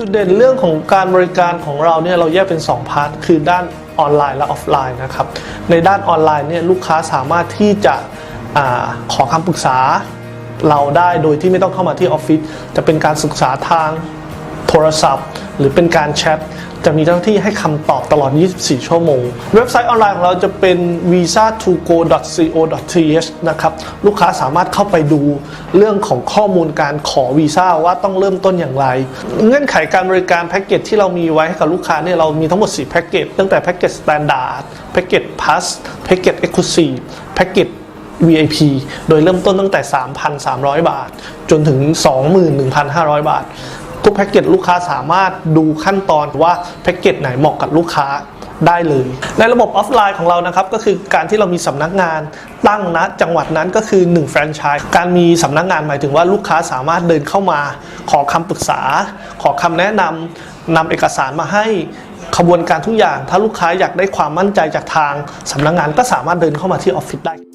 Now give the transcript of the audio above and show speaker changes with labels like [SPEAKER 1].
[SPEAKER 1] จุดเด่นเรื่องของการบริการของเราเนี่ยเราแยกเป็น 2 พาร์ทคือด้านออนไลน์และออฟไลน์นะครับ ในด้านออนไลน์เนี่ยลูกค้าสามารถที่จะอขอคำปรึกษาเราได้โดยที่ไม่ต้องเข้ามาที่ออฟฟิศจะเป็นการศึกษาทางโทรศัพท์ หรือเป็นการแชท จะมีเจ้าหน้าที่ให้คำตอบตลอด 24 ชั่วโมง เว็บไซต์ออนไลน์ของเราจะเป็น visa to go co th นะครับ ลูกค้าสามารถเข้าไปดูเรื่องของข้อมูลการขอวีซ่าว่าต้องเริ่มต้นอย่างไร เงื่อนไขการบริการแพ็กเกจที่เรามีไว้ให้กับลูกค้าเนี่ยเรามีทั้งหมด 4 แพ็กเกจตั้งแต่แพ็กเกจ standard แพ็กเกจ plus แพ็กเกจ exclusive แพ็กเกจ VIP โดยเริ่มต้นตั้งแต่ 3,300 บาท จนถึง 21,500 บาท ทุกแพ็กเกจลูกค้าสามารถดูขั้นตอนว่าแพ็กเกจไหนเหมาะกับลูกค้าได้เลย ในระบบออฟไลน์ของเรานะครับก็คือการที่เรามีสำนักงานตั้งณจังหวัดนั้นก็คือ 1 แฟรนไชส์การมีสำนักงานหมายถึงว่าลูกค้าสามารถเดินเข้ามา ขอคำปรึกษา ขอคำแนะนำนำเอกสารมาให้ขบวนการทุกอย่าง ถ้าลูกค้าอยากได้ความมั่นใจจากทางสำนักงานก็สามารถเดินเข้ามาที่ออฟฟิศได้